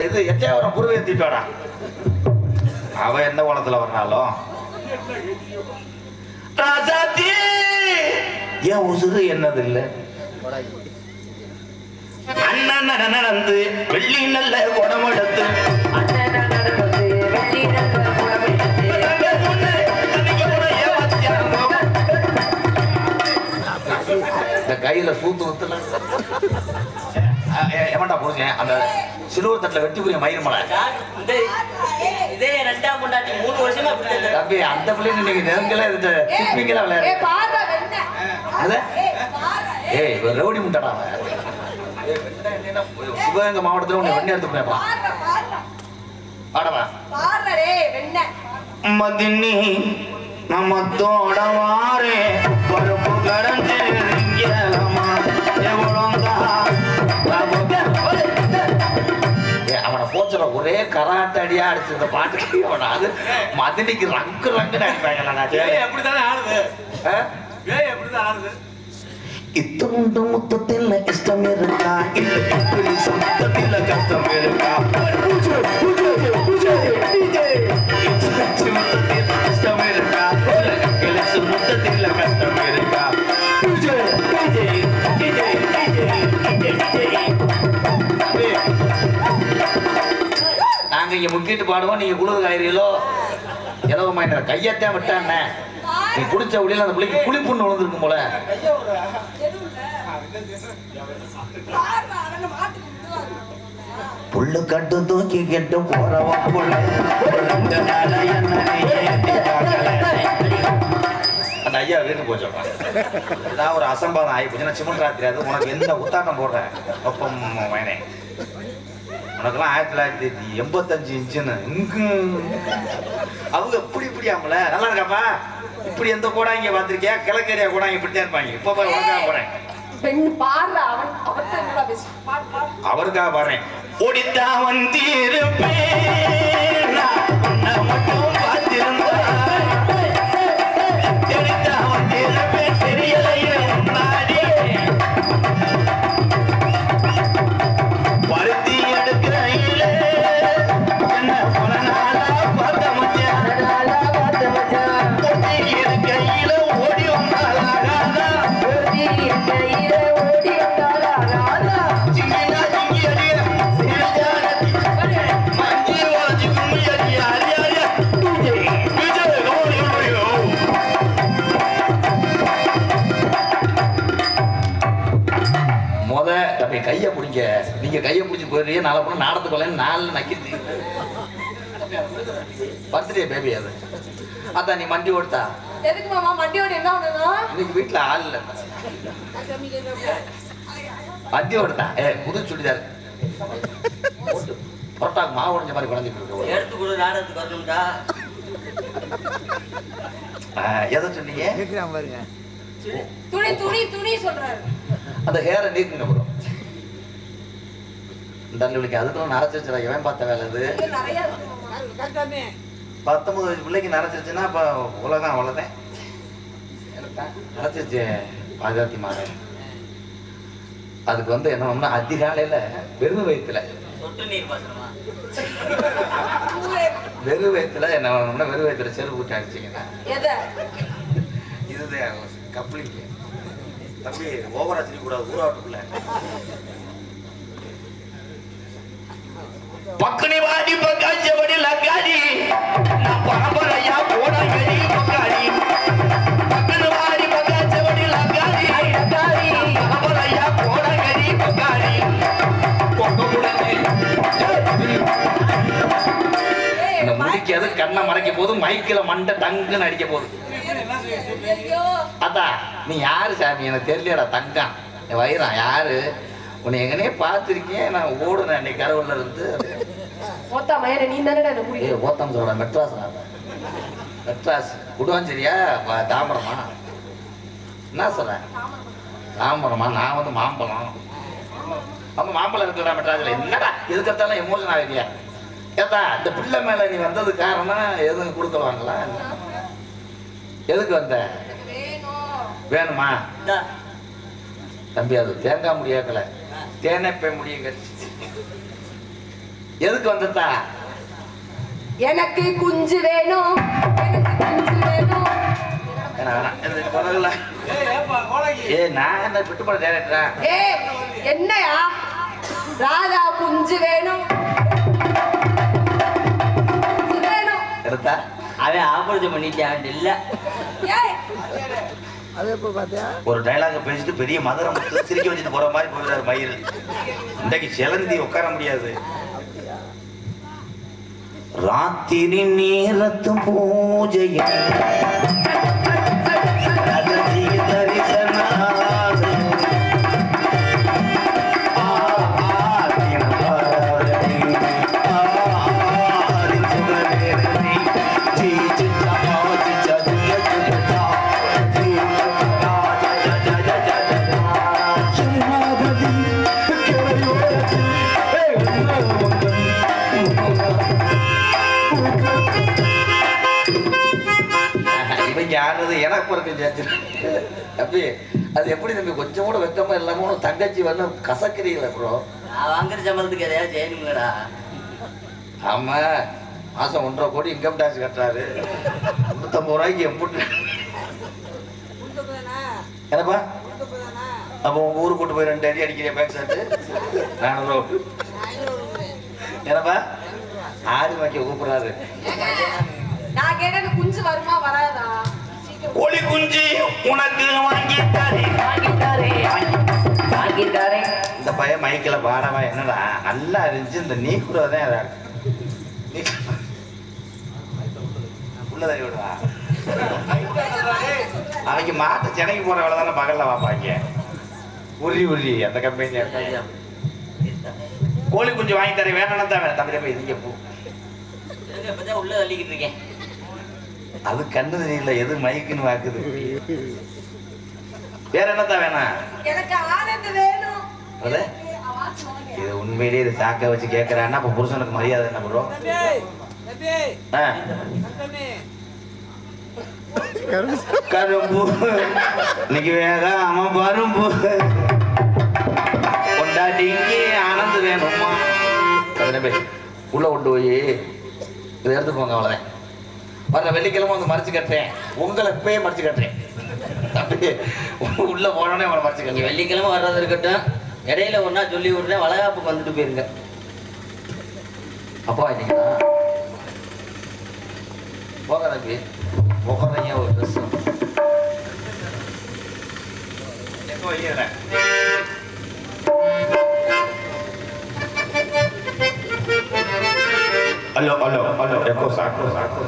இது எட்டையாவரம் குருவை ஏத்திட்டாடா அவ எந்த கோலத்துல வர்றாலும். ராஜாத்தி ஏன் உசுறு என்னது இல்ல? அண்ணன் நடந்து வெள்ளி நல்ல குடம் எடுத்து இந்த கையில சூத்து ஊத்துல எவன்டா புரிஞ்சேன் அந்த சிலுவர் தட்டுல வெட்டி புரிய மயிர் மலை இந்த இதே ரெண்டாம் மூணு வருஷமா இருக்கு. தம்பி அந்த பிள்ளைங்க நீங்க நெருங்கல இந்த சிப்பிங்களா ஏ விளையாடு பாருடா வெண்ண. அது? ஏய், இவன் ரவுடி முட்டடா சிவகங்கை மாவட்டத்துல உன்னை வெண்ணெய் எடுத்து போயப்பா. பாடவா பாருடா டேய், வெண்ண. மதினி நமத்தோட வாரே பருப்பு கடந்து ஒரே கராட்ட அடியா அடிச்சு இந்த பாட்டுக்கு. அவனை அது மதினிக்கு ரங்கு ரங்குன்னு ஆடுது? இத்துண்டு முத்தத்தில் இஷ்டம் இருக்கா இல்ல கஷ்டம் இருக்கா நாங்க இங்க முக்கிட்டு பாடுவோம். நீங்க குளிர் காய்கறிகளோ இலவ கையத்தான் விட்டானே நீ குடிச்ச ஒளியில அந்த பிள்ளைக்கு குளிப்புண்ணு விழுந்துருக்கும் போல. புல்லு கட்டு தூக்கி கெட்டு போறவன் புள்ள அந்த ஐயா வீட்டு போச்சப்பா ஏதாவது ஒரு அசம்பாதம் ஆகி போச்சுன்னா சிமன் ராத்திரி அது உனக்கு எந்த உத்தாட்டம் போடுறேன் ஒப்பம் வேணே உனக்கெல்லாம் ஆயிரத்தி தொள்ளாயிரத்தி எண்பத்தஞ்சு இன்ச்சுன்னு. அவங்க இப்படி இப்படி ஆமல நல்லா இருக்காப்பா? இப்படி எந்த கூட இங்க பார்த்திருக்கியா? கிழக்கேரியா கூட இப்படித்தான் இருப்பாங்க. இப்ப பாரு உனக்காக போறேன். பாரு, பாரு. அவருக்காக பாடுறேன். ஓடித்தா வந்திருப்பேன். தம்பி கைய பிடிங்க. நீங்க கைய பிடிச்சி போயிடுறீங்க. நாளை போன நாடத்துக்கு வரலன்னு நாலு நக்கிட்டு. பர்த்டே பேபி அது. அதான் நீ மண்டி ஓடுத்தா? எதுக்கு மாமா? மண்டியோட என்ன பண்ணணும் இன்னைக்கு வீட்டுல ஆள் இல்ல. மண்டி ஓடுத்தா? ஏ புது சுடிதார். புரோட்டாக்கு மாவு உடைஞ்ச மாதிரி குழந்தைட்டு இருக்கு எடுத்து கொடு நாடகத்துக்கு வரணும்டா ஆ, எதை சொன்னீங்க? துணி துணி துணி சொல்றாரு. அந்த ஹேரை நீக்குங்க ப்ரோ. இந்த அள்ளிக்கு அதுக்கெல்லாம் நரைச்சி வச்சுடா எவன் பார்த்த வேலை அது. பத்தொன்பது வயசு பிள்ளைக்கு நரைச்சிருச்சுன்னா இப்போ உலகம் அவ்வளோதான் நரைச்சிருச்சு பாஜாத்தி மாறேன். அதுக்கு வந்து என்ன பண்ணணும்னா அதிகாலையில வெறும் வயிற்றுல சொட்டு நீர் பாசனமா? ஊரே வெறும் வயிற்றுல என்ன பண்ணணும்னா வெறும் வயிற்றுல செருப்பு விட்டு அடிச்சிங்கன்னா. எதை? இதுதான் கப்ளிங்க தம்பி ஓவரா கூடாது. ஊராட்டுக்குள்ள. பக்கனி வாடி லக்காடி வாடி பக்காச்சபடி லக்காடி லக்காடி இந்த முடிக்கு எதுவும் கண்ணை மறைக்க போது மைக்கில மண்டை டங்குன்னு அடிக்க போகுது அதான் நீ யாரு சாமி? எனக்கு தெரியலடா தங்கம். வயிறான் யாரு? உன்னை எங்கனே பார்த்துருக்கேன் நான் ஓடுனேன் அன்னைக்கு கரவுல இருந்து. மொத்தா மயன நீ என்ன ஏ ஓத்தம் சொல்ற மெட்ராஸ் மெட்ராஸ் குடுவாஞ்சேரியா வ- தாம்பரமா? என்ன சொல்றேன் தாம்பரமா? நான் வந்து மாம்பழம். அப்ப மாம்பழம் இருக்குடா மெட்ராஸ்ல. என்னடா எதுக்கத்தாலும் எமோஷன் ஆகிறியா ஏதா இந்த பிள்ளை மேல நீ வந்தது காரணம் எதுவும் கொடுக்கலாங்களா எதுக்கு வந்த? வேணும். தம்பி அது தேங்காய் முடியாக்கல தேனை போய் முடியும் கடிச்சு எதுக்கு வந்ததா எனக்கு குஞ்சு வேணும். எனக்கு குஞ்சு வேணும். ஏ நான் என்ன விட்டு போட டேரக்டரா என்னையா? ராதா குஞ்சு வேணும். எடுத்தா? அவன் ஆபரேஷன் பண்ணிட்டான் இல்ல. ஒரு டைலாக பேசிட்டு பெரிய மதுரை முத்து சிரிக்க வச்சுட்டு போற மாதிரி போயிடுறாரு மயில். இன்றைக்கு சிலந்தி உட்கார முடியாது. ராத்திரி நேரத்து பூஜையில் சேர்த்து தம்பி அது எப்படி தம்பி? கொஞ்சம் கூட வெக்கமா இல்லாம உனக்கு தங்கச்சி வந்து கசக்கிறீங்களா ப்ரோ நான் வாங்குற சம்பளத்துக்கு எதையாவது செய்யணுங்களடா. ஆமா மாசம் ஒன்றரை கோடி இன்கம் டேக்ஸ் கட்டுறாரு. நூத்தம்பது ரூபாய்க்கு எம்புட்டு என்னப்பா? அப்போ உங்க ஊருக்கு கூட்டு போய் ரெண்டு அடி அடிக்கிறியா பேக் ஷர்ட்டு? நானூறு ரூபா. என்னப்பா? ஆடு வைக்க கூப்பிடுறாரு. நான் கேட்டது குஞ்சு வருமா வராதா? கோழி குஞ்சு உனக்கு வாங்கி தரேன். இந்த பையன் மைக்கில் பாடவா என்னடா நல்லா இருந்துச்சு. இந்த நீ கூட தான் இதா இருக்கு. நீ உள்ள தள்ளி விடுவா. அவங்க மாட்டு சென்னைக்கு போற வேலை தானே பகல்ல வாப்பாங்க உரி உரி அந்த கம்பெனி கோழி குஞ்சு வாங்கி தரேன். வேணும்னு தான் தம்பி தம்பி நீங்க போ. உள்ள தள்ளிக்கிட்டு இருக்கேன். அது கண்ணு தெரியல எது மைக்குன்னு வாக்குது வேற என்னத்தான் வேணாம்? எனக்கு ஆனந்த் வேணும். அது? அவாச்சு வாங்க. இது உண்மையிலேயே இது சாக்க வச்சு கேட்கறான்னா அப்ப புருஷனுக்கு மரியாதை என்ன ப்ரோ. கரும்பு. இன்னைக்கு வேகாம பரும்பு. கொண்டாடிக்கு ஆனந்து வேணுமா உள்ள கொண்டு போய் இதை எடுத்துக்கோங்க அவ்வளோதான் வர வெள்ளிக்கிழமை வந்து மறைச்சு கட்டுறேன். உங்களை இப்பயே மறைச்சு கட்டுறேன். தம்பி உள்ள போனோடனே அவனை மறைச்சு நீங்க கட்டுறேன். வெள்ளிக்கிழமை வர்றது இருக்கட்டும். இடையில ஒரு சொல்லி விடுறேன் வளகாப்புக்கு வந்துட்டு போயிருங்க. அப்பா இல்லைங்களா போகிறதுக்கு போகிறீங்க ஒரு ட்ரெஸ் ஹலோ ஹலோ ஹலோ எப்போ சாக்கோ சாக்கோ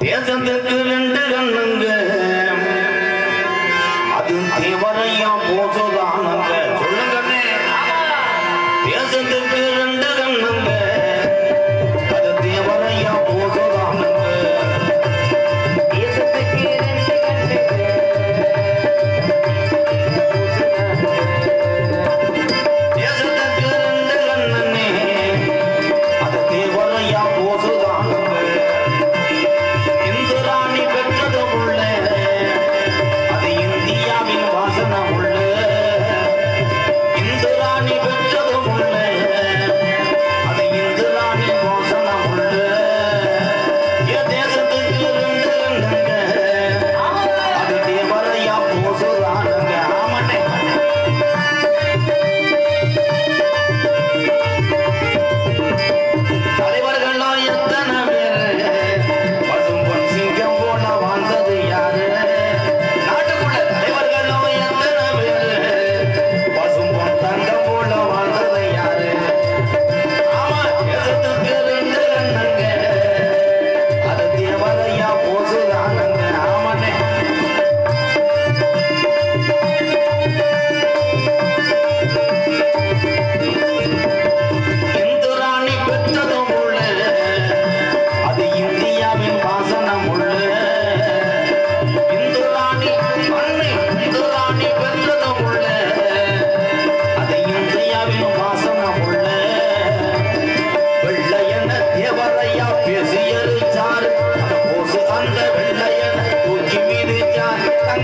தேசத்துக்கு ரெண்டு கண்ணுங்க. அது தேவரையா போசோதான்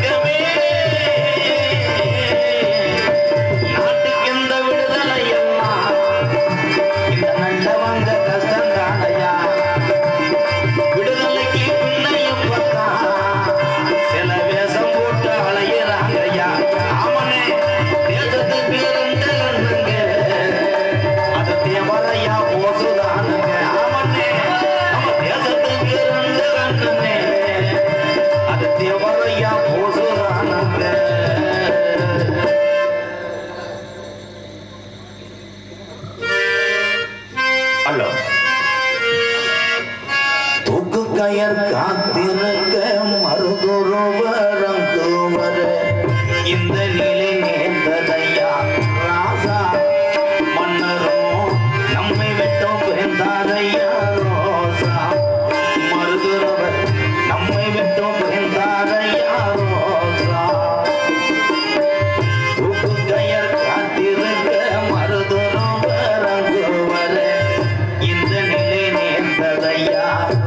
coming. காலம் தூக்கு கயர் காக்க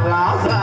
class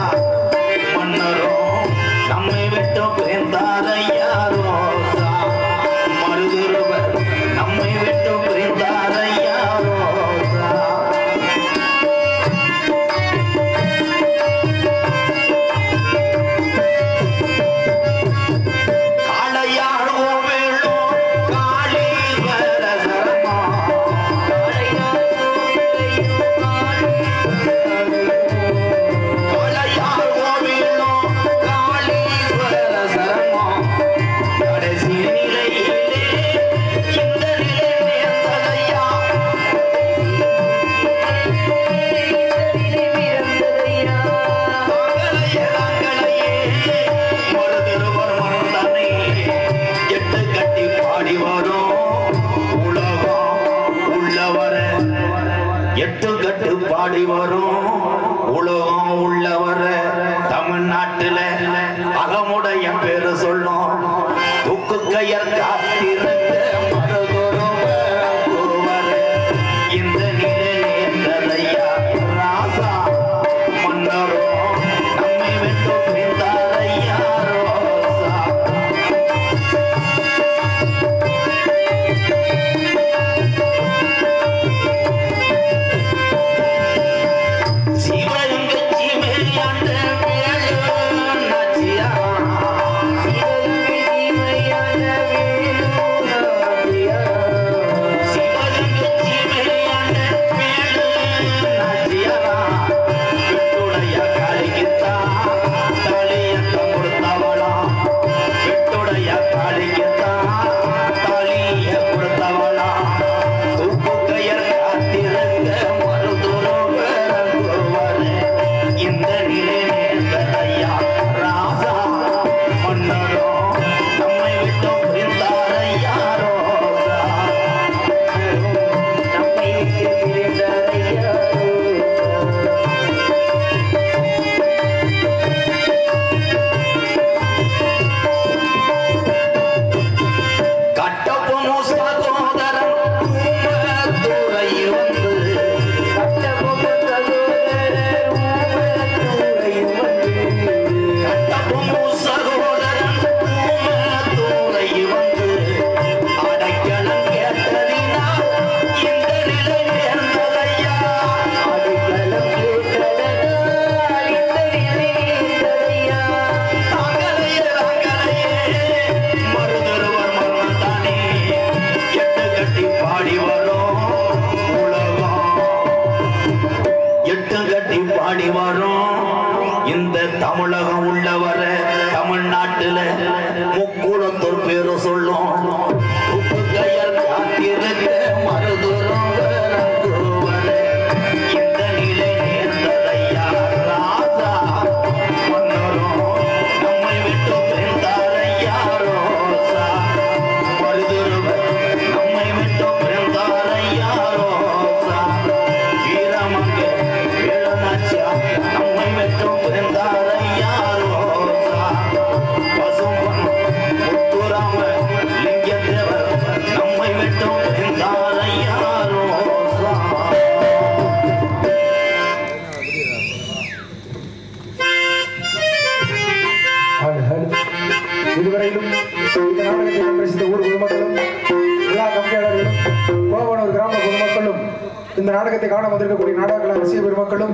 நாடகத்தை காண வந்திருக்கக்கூடிய நாடகங்கள் ரசிக பெருமக்களும்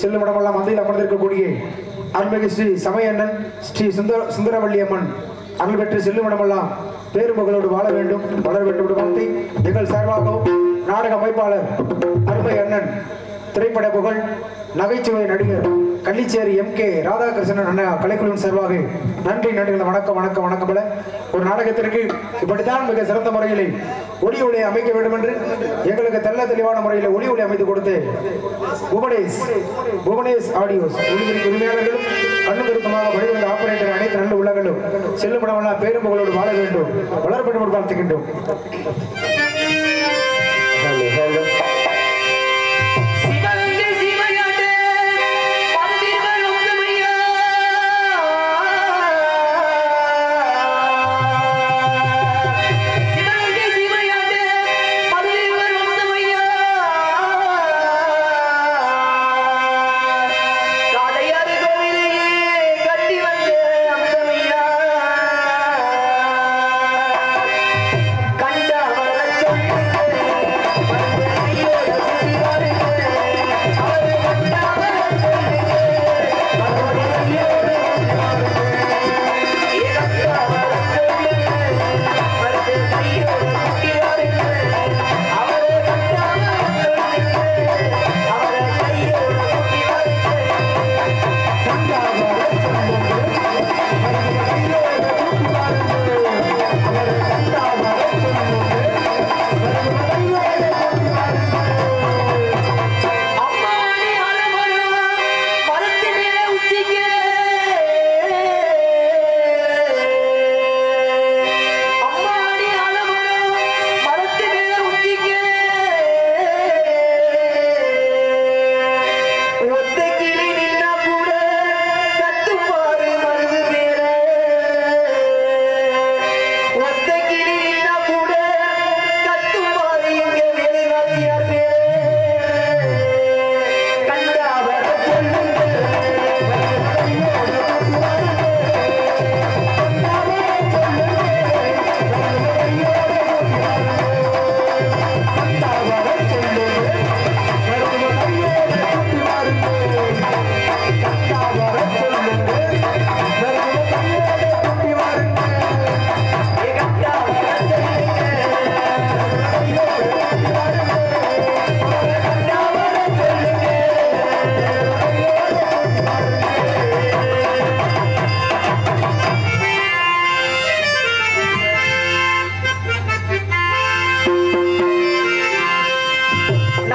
செல்லும் இடமெல்லாம் மந்தையில் அமர்ந்திருக்கக்கூடிய அருள்மிகு ஸ்ரீ சமயண்ணன் ஸ்ரீ சுந்தர சுந்தரவள்ளி அம்மன் அருள் பெற்று செல்லும் இடமெல்லாம் பேருமகளோடு வாழ வேண்டும் வளர வேண்டும் என்று வாழ்த்தி எங்கள் சார்பாகவும் நாடக அமைப்பாளர் அருமை அண்ணன் திரைப்பட புகழ் நகைச்சுவை நடிகர் கள்ளிச்சேரி எம் கே ராதாகிருஷ்ணன் அண்ணா கலைக்குழுவின் சார்பாக நன்றி நன்றிகள் வணக்கம் வணக்கம் வணக்கம் பல ஒரு நாடகத்திற்கு இப்படித்தான் மிக சிறந்த முறையில் ஒளி ஒளி அமைக்க வேண்டும் என்று எங்களுக்கு தெல்ல தெளிவான முறையில் ஒளி ஒளி அமைத்து கொடுத்து புவனேஷ் புவனேஷ் ஆடியோஸ். ஒளிபெருக்கு உரிமையாளர்களும் கண்ணு திருத்தமாக வழிவந்த ஆபரேட்டர் அனைத்து நல்ல உள்ளங்களும் செல்லும் இடமெல்லாம் பேரும்புகளோடு வாழ வேண்டும். வளர்பெற்று வாழ்த்துகின்றோம்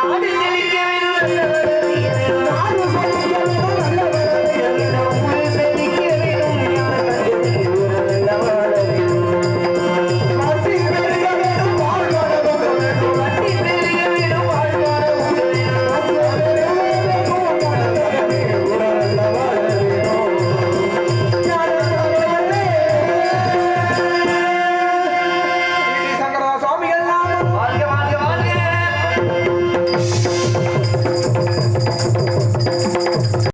நாடு ஜெயிக்க வேண்டும்